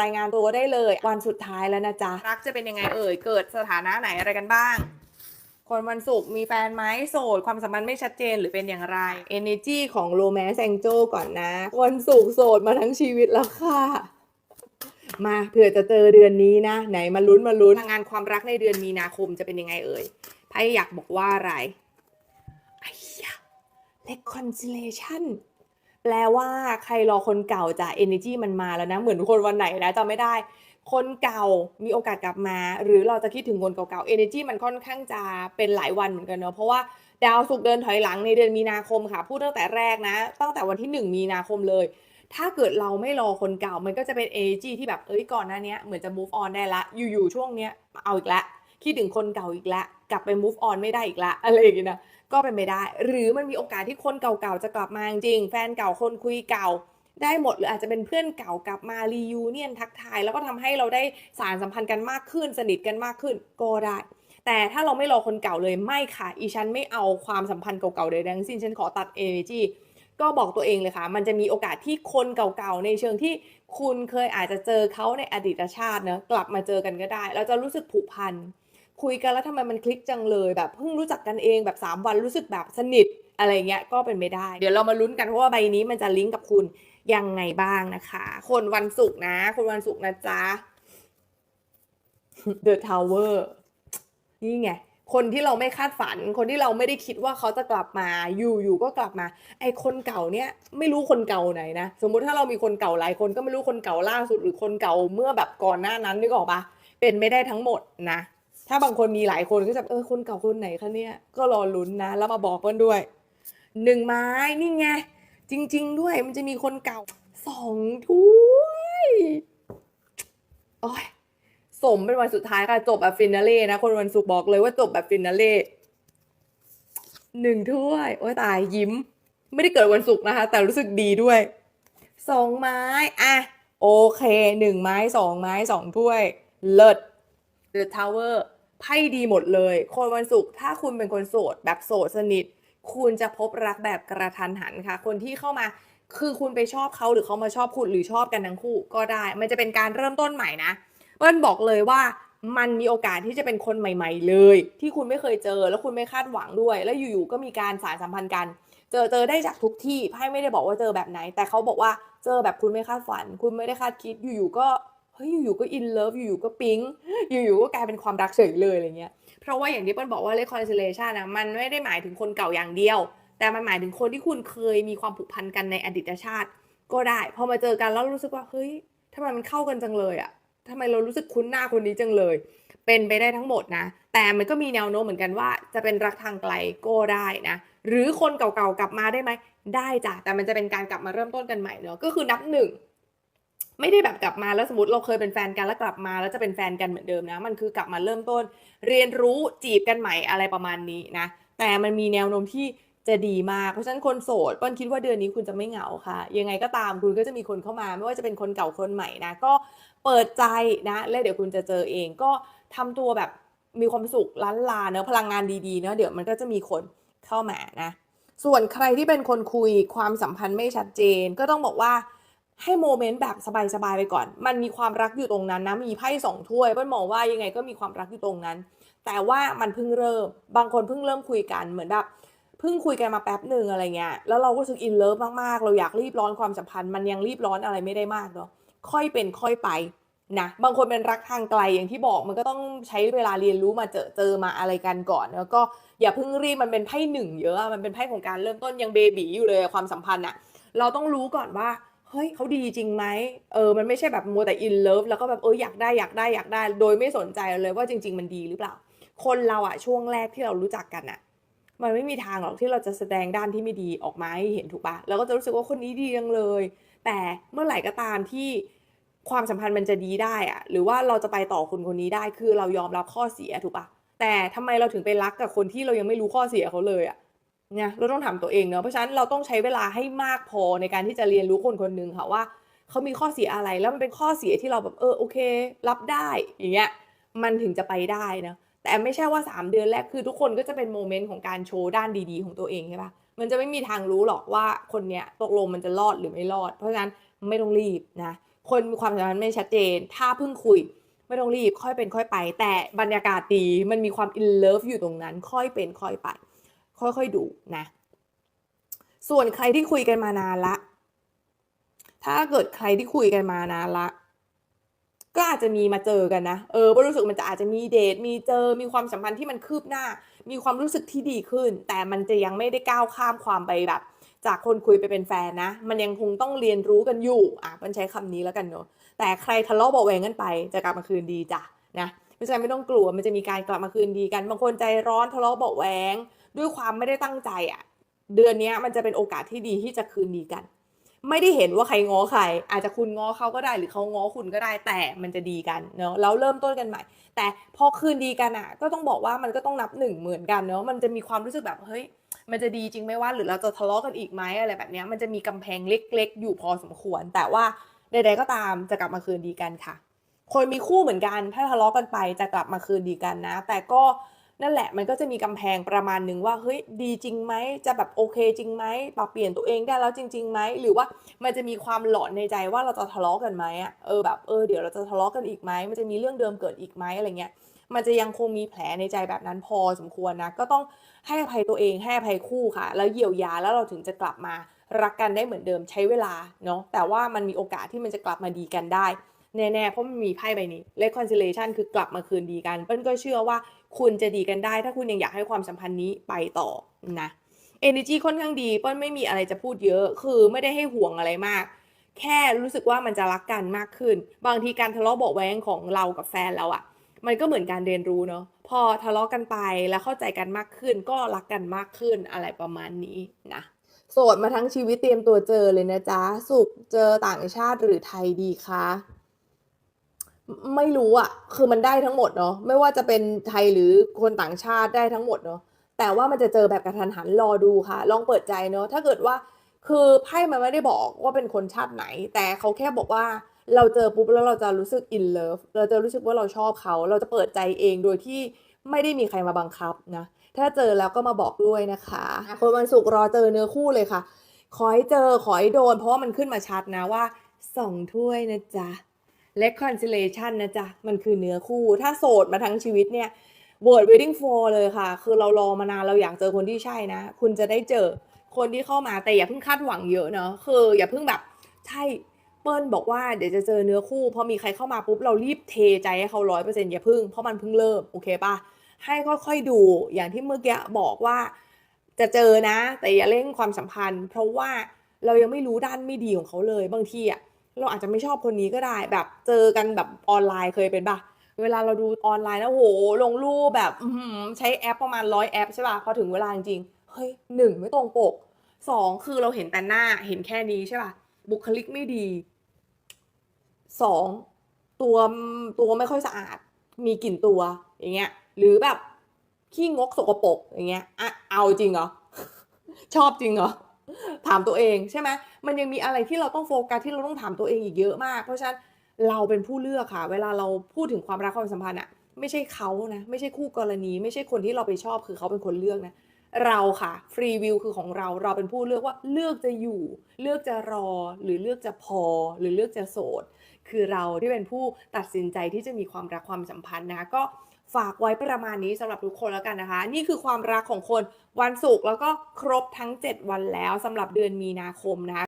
รายงานตัวได้เลย วันสุดท้ายแล้วนะจ๊ะ รักจะเป็นยังไงเอ่ย เกิดสถานะไหนอะไรกันบ้าง คนวันศุกร์มีแฟนไหมโสด ความสัมพันธ์ไม่ชัดเจนหรือเป็นอย่างไร energy ของ romance angel ก่อนนะ วันศุกร์โสดมาทั้งชีวิตแล้วค่ะมาเผื่อจะเจอเดือนนี้นะ ไหนมาลุ้นมาลุ้นงานความรักในเดือนมีนาคมจะเป็นยังไงเอ่ยไพ่อยากบอกว่าอะไรไอ้ยะ reconciliation แปลว่าใครรอคนเก่าจะ energy มันมาแล้วนะ เหมือนคนวันไหนนะจำไม่ได้ คนเก่ามีโอกาสกลับมา หรือเราจะคิดถึงคนเก่าๆ energy มันค่อนข้างจะเป็นหลายวันเหมือนกันเนาะเพราะว่าดาวศุกเดินถอยหลังในเดือนมีนาคมค่ะ พูดตั้งแต่แรกนะ ตั้งแต่วันที่ 1 มีนาคมเลย ถ้าเกิดเราไม่รอคนเก่ามันก็จะเป็น energy ที่แบบเอ้ยก่อนหน้านี้เหมือนจะ move on ได้ละอยู่ๆช่วงเนี้ยเอาอีกแล้ว คิดถึงคนเก่าอีกแล้วกลับไป move on ไม่ได้อีกละอะไรอย่างเงี้ยนะก็เป็นไปได้ หรือมันมีโอกาสที่คนเก่าๆจะกลับมาจริงแฟนเก่าคนคุยเก่าได้หมดหรืออาจจะเป็นเพื่อนเก่ากลับมารียูเนียนทักทาย แล้วก็ทำให้เราได้สารสัมพันธ์กันมากขึ้น สนิทกันมากขึ้นก็ได้ แต่ถ้าเราไม่รอคนเก่าเลยไม่ค่ะ อีฉันไม่เอาความสัมพันธ์เก่าๆใดทั้งสิ้นฉันขอตัด energy ก็บอกตัวเองเลยค่ะ มันจะมีโอกาสที่คนเก่าๆ ในเชิงที่คุณเคยอาจจะเจอเขาในอดีตชาตินะกลับมาเจอกันก็ได้ เราจะรู้สึกผูกพัน คุยกันแล้วทำไมมันคลิกจังเลยแบบเพิ่งรู้จักกันเองแบบ 3 วันรู้สึกแบบสนิทอะไรเงี้ยก็เป็นไม่ได้ เดี๋ยวเรามาลุ้นกันเพราะว่าใบนี้มันจะลิงก์กับคุณยังไงบ้างนะคะ คนวันศุกร์นะ คนวันศุกร์นะจ๊ะ The Tower นี่ไงคนที่เราไม่คาดฝัน คนที่เราไม่ได้คิดว่าเขาจะกลับมาอยู่อยู่ก็กลับมา ไอคนเก่าเนี่ยไม่รู้คนเก่าไหนนะ สมมุติถ้าเรามีคนเก่าหลายคนก็ไม่รู้คนเก่าล่าสุดหรือคนเก่าเมื่อแบบก่อนหน้านั้นนึกออกปะเป็นไม่ได้ทั้งหมดนะ ถ้าบางคนมีหลายคนก็จะเออคนเก่าคนไหนคะเนี่ย ก็รอลุ้นนะ แล้วมาบอกเพื่อนด้วยหนึ่งไม้นี่ไง จริง ๆ ด้วยมันจะมีคนเก่าสองถ้วยโอ้ยสมเป็นวันสุดท้ายค่ะ จบแบบฟินาเล่นะ คนวันศุกร์บอกเลยว่าจบแบบฟินาเล่หนึ่งถ้วย โอ้ยตายยิ้ม ไม่ได้เกิดวันศุกร์นะคะ แต่รู้สึกดีด้วยสองไม้อะโอเคหนึ่งไม้สองไม้สองถ้วย เลิศ The Tower ไพ่ดีหมดเลย คนวันศุกร์ถ้าคุณเป็นคนโสด แบบโสดสนิท คุณจะพบรักแบบกระทันหันค่ะ คนที่เข้ามาคือคุณไปชอบเขาหรือเขามาชอบคุณหรือชอบกันทั้งคู่ก็ได้ มันจะเป็นการเริ่มต้นใหม่นะเปิ้ลบอกเลยว่ามันมีโอกาสที่จะเป็นคนใหม่ ๆ เลย ที่คุณไม่เคยเจอแล้วคุณไม่คาดหวังด้วย แล้วอยู่ๆก็มีการสารสัมพันธ์กัน เจอเจอได้จากทุกที่ไพ่ไม่ได้บอกว่าเจอแบบไหน แต่เขาบอกว่าเจอแบบคุณไม่คาดฝัน คุณไม่ได้คาดคิดอยู่ๆก็ เฮ้ยอยู่ๆก็อินเลิฟอยู่ๆก็ปิ๊งอยู่ๆก็กลายเป็นความรักเฉยเลยอะไรเงี้ยเพราะว่าอย่างที่เปิ้ลบอกว่า reconciliation นะมันไม่ได้หมายถึงคนเก่าอย่างเดียว แต่มันหมายถึงคนที่คุณเคยมีความผูกพันกันในอดีตชาติ ก็ได้ พอมาเจอกันแล้วรู้สึกว่าเฮ้ยทำไมมันเข้ากันจังเลยอะทำไมเรารู้สึกคุ้นหน้าคนนี้จังเลย เป็นไปได้ทั้งหมดนะ แต่มันก็มีแนวโน้มเหมือนกันว่า จะเป็นรักทางไกลก็ได้นะ หรือคนเก่าๆกลับมาได้ไหม ได้จ้ะ แต่มันจะเป็นการกลับมาเริ่มต้นกันใหม่เนอะก็คือนับหนึ่ง ไม่ได้แบบกลับมาแล้วสมมติเราเคยเป็นแฟนกันแล้วกลับมา แล้วจะเป็นแฟนกันเหมือนเดิมนะ มันคือกลับมาเริ่มต้น เรียนรู้จีบกันใหม่อะไรประมาณนี้นะ แต่มันมีแนวโน้มที่จะดีมาก เพราะฉะนั้นคนโสดปิ้ลคิดว่าเดือนนี้คุณจะไม่เหงาค่ะ ยังไงก็ตามคุณก็จะมีคนเข้ามา ไม่ว่าจะเป็นคนเก่าคนใหม่นะ ก็เปิดใจนะ แล้วเดี๋ยวคุณจะเจอเองก็ทำตัวแบบมีความสุขล้านลาเนอะพลังงานดีๆเนอะเดี๋ยวมันก็จะมีคนเข้ามานะ ส่วนใครที่เป็นคนคุยความสัมพันธ์ไม่ชัดเจน ก็ต้องบอกว่า ให้โมเมนต์แบบสบายๆไปก่อน มันมีความรักอยู่ตรงนั้นนะ มีไพ่สองถ้วยเปิ้ลมองว่ายังไงก็มีความรักอยู่ตรงนั้น แต่ว่ามันเพิ่งเริ่ม บางคนเพิ่งเริ่มคุยกัน เหมือนแบบเพิ่งคุยกันมาแป๊บหนึ่งอะไรเงี้ย แล้วเราก็รู้สึกอินเลิฟมากๆ เราอยากรีบร้อนความสัมพันธ์ มันยังรีบร้อนอะไรไม่ได้มากเนาะ ค่อยเป็นค่อยไปนะ บางคนเป็นรักทางไกลอย่างที่บอกมันก็ต้องใช้เวลาเรียนรู้มาเจอเจอมาอะไรกันก่อน แล้วก็อย่าเพิ่งรีบ มันเป็นไพ่หนึ่งเยอะ มันเป็นไพ่ของการเริ่มต้นยังเบบี๋อยู่เลยความสัมพันธ์อะเราต้องรู้ก่อนว่า เฮ้ยเขาดีจริงไหมเออมันไม่ใช่แบบมัวแต่อินเลิฟแล้วก็แบบเอออยากได้อยากได้อยากได้ โดยไม่สนใจเลยว่าจริง ๆ มันดีหรือเปล่า คนเราอะช่วงแรกที่เรารู้จักกันอะมันไม่มีทางหรอกที่เราจะแสดงด้านที่ไม่ดีออกมาให้เห็นถูกปะเราก็จะรู้สึกว่าคนนี้ดีจังเลย แต่เมื่อไหร่ก็ตามที่ความสัมพันธ์มันจะดีได้อะหรือว่าเราจะไปต่อคนคนนี้ได้คือเรายอมรับข้อเสียถูกปะแต่ทำไมเราถึงไปรักกับคนที่เรายังไม่รู้ข้อเสียเขาเลยอะ เนี่ยเราต้องถามตัวเองเนาะเพราะฉะนั้นเราต้องใช้เวลาให้มากพอในการที่จะเรียนรู้คนคนหนึ่งค่ะว่าเขามีข้อเสียอะไรแล้วมันเป็นข้อเสียที่เราแบบเออโอเค รับได้อย่างเงี้ยมันถึงจะไปได้นะแต่ไม่ใช่ว่า 3 เดือนแรกคือทุกคนก็จะเป็นโมเมนต์ของการโชว์ด้านดีๆ ของตัวเองใช่ปะมันจะไม่มีทางรู้หรอกว่าคนเนี้ยตกลงมันจะรอดหรือไม่รอด เพราะฉะนั้นไม่ต้องรีบนะคนมีความสัมพันธ์ไม่ชัดเจน ถ้าเพิ่งคุยไม่ต้องรีบค่อยเป็นค่อยไป แต่บรรยากาศดีมันมีความ in love อยู่ตรงนั้นค่อยเป็นค่อยไป ค่อยๆดูนะ ส่วนใครที่คุยกันมานานละ ถ้าเกิดใครที่คุยกันมานานละ ก็อาจจะมีมาเจอกันนะ เออรู้สึกมันจะอาจจะมีเดท มีเจอ มีความสัมพันธ์ที่มันคืบหน้า มีความรู้สึกที่ดีขึ้น แต่มันจะยังไม่ได้ก้าวข้ามความไปแบบจากคนคุยไปเป็นแฟนนะ มันยังคงต้องเรียนรู้กันอยู่ อะมันใช้คำนี้แล้วกันเนาะ แต่ใครทะเลาะเบาแวงกันไป จะกลับมาคืนดีจ้ะนะ เพราะฉะนั้นไม่ต้องกลัว มันจะมีการกลับมาคืนดีกัน บางคนใจร้อนทะเลาะเบาแวง ด้วยความไม่ได้ตั้งใจอะ เดือนนี้มันจะเป็นโอกาสที่ดีที่จะคืนดีกัน ไม่ได้เห็นว่าใครง้อใคร อาจจะคุณง้อเขาก็ได้หรือเขาง้อคุณก็ได้แต่มันจะดีกันเนาะแล้วเริ่มต้นกันใหม่ แต่พอคืนดีกันอะ ก็ต้องบอกว่ามันก็ต้องนับหนึ่งเหมือนกันเนาะมันจะมีความรู้สึกแบบเฮ้ยมันจะดีจริงไหมว่าหรือเราจะทะเลาะกันอีกไหมอะไรแบบนี้มันจะมีกำแพงเล็ก ๆ อยู่พอสมควร แต่ว่าใดๆก็ตามจะกลับมาคืนดีกันค่ะ คนมีคู่เหมือนกันถ้าทะเลาะกันไปจะกลับมาคืนดีกันนะ แต่ก็ นั่นแหละมันก็จะมีกำแพงประมาณหนึ่งว่าเฮ้ยดีจริงไหมจะแบบโอเคจริงไหมปรับเปลี่ยนตัวเองได้แล้วจริงๆไหมหรือว่ามันจะมีความหลอนในใจว่าเราจะทะเลาะกันไหมอะเออแบบเออเดี๋ยวเราจะทะเลาะกันอีกไหมมันจะมีเรื่องเดิมเกิดอีกไหมอะไรเงี้ยมันจะยังคงมีแผลในใจแบบนั้นพอสมควรนะก็ต้องให้อภัยตัวเองให้อภัยคู่ค่ะ แล้วเยียวยาแล้วเราถึงจะกลับมารักกันได้เหมือนเดิมใช้เวลาเนาะแต่ว่ามันมีโอกาสที่มันจะกลับมาดีกันได้ แน่ๆ เพราะมันมีไพ่ใบนี้ reconciliation คือกลับมาคืนดีกันเปิ้ลก็เชื่อว่าคุณจะดีกันได้ ถ้าคุณยังอยากให้ความสัมพันธ์นี้ไปต่อนะ energy ค่อนข้างดีเปิ้ลไม่มีอะไรจะพูดเยอะ คือไม่ได้ให้ห่วงอะไรมาก แค่รู้สึกว่ามันจะรักกันมากขึ้น บางทีการทะเลาะเบาแวงของเรากับแฟนเราอะมันก็เหมือนการเรียนรู้เนาะ พอทะเลาะกันไปแล้วเข้าใจกันมากขึ้น ก็รักกันมากขึ้นอะไรประมาณนี้นะโสดมาทั้งชีวิตเตรียมตัวเจอเลยนะจ๊ะ สุขเจอต่างชาติหรือไทยดีคะ ไม่รู้อะคือมันได้ทั้งหมดเนาะไม่ว่าจะเป็นไทยหรือคนต่างชาติได้ทั้งหมดเนาะแต่ว่ามันจะเจอแบบกระทันหันรอดูค่ะ ลองเปิดใจเนาะถ้าเกิดว่าคือไพ่มันไม่ได้บอกว่าเป็นคนชาติไหน แต่เขาแค่บอกว่าเราเจอปุ๊บแล้วเราจะรู้สึก in love เราจะรู้สึกว่าเราชอบเขา เราจะเปิดใจเองโดยที่ไม่ได้มีใครมาบังคับนะ ถ้าเจอแล้วก็มาบอกด้วยนะคะ คนวันศุกร์รอเจอเนื้อคู่เลยค่ะ ขอให้เจอขอให้โดน เพราะว่ามันขึ้นมาชัดนะว่าสองถ้วยนะจ๊ะ reconciliation นะจ๊ะ มันคือเนื้อคู่ ถ้าโสดมาทั้งชีวิตเนี่ย word waiting for เลยค่ะ คือเรารอมานานเราอยากเจอคนที่ใช่นะ คุณจะได้เจอคนที่เข้ามาแต่อย่าเพิ่งคาดหวังเยอะเนาะคืออย่าเพิ่งแบบใช่เปิ้ลบอกว่าเดี๋ยวจะเจอเนื้อคู่พอมีใครเข้ามาปุ๊บเรารีบเทใจให้เขาร้อยเปอร์เซ็นต์อย่าเพิ่งเพราะมันเพิ่งเริ่มโอเคปะให้ค่อยๆดูอย่างที่เมื่อกี้บอกว่า จะเจอนะ แต่อย่าเร่งความสัมพันธ์ เพราะว่าเรายังไม่รู้ด้านไม่ดีของเขาเลยบางทีอะ เราอาจจะไม่ชอบคนนี้ก็ได้ แบบเจอกันแบบออนไลน์เคยเป็นปะเวลาเราดูออนไลน์นะโหลงรูปแบบใช้แอปประมาณร้อยแอปใช่ปะพอถึงเวลาจริงๆเฮ้ยหนึ่งไม่ตรงปกสองคือเราเห็นแต่หน้าเห็นแค่นี้ใช่ปะบุคลิกไม่ดีสองตัวตัวไม่ค่อยสะอาด มีกลิ่นตัวอย่างเงี้ย หรือแบบขี้งกสกปรกอย่างเงี้ยอะเอาจริงเหรอ ชอบจริงเหรอ ถามตัวเองใช่ไหมมันยังมีอะไรที่เราต้องโฟกัสที่เราต้องถามตัวเองอีกเยอะมาก เพราะฉะนั้นเราเป็นผู้เลือกค่ะ เวลาเราพูดถึงความรักความสัมพันธ์อะไม่ใช่เขานะไม่ใช่คู่กรณี ไม่ใช่คนที่เราไปชอบคือเขาเป็นคนเลือกนะเราค่ะฟรีวิวคือของเราเราเป็นผู้เลือกว่าเลือกจะอยู่ เลือกจะรอหรือเลือกจะพอ หรือเลือกจะโสด คือเราที่เป็นผู้ตัดสินใจที่จะมีความรักความสัมพันธ์นะคะก็ฝากไว้ประมาณนี้สำหรับทุกคนแล้วกันนะคะ นี่คือความรักของคนวันศุกร์แล้วก็ครบทั้ง 7 วันแล้วสำหรับเดือนมีนาคมนะคะ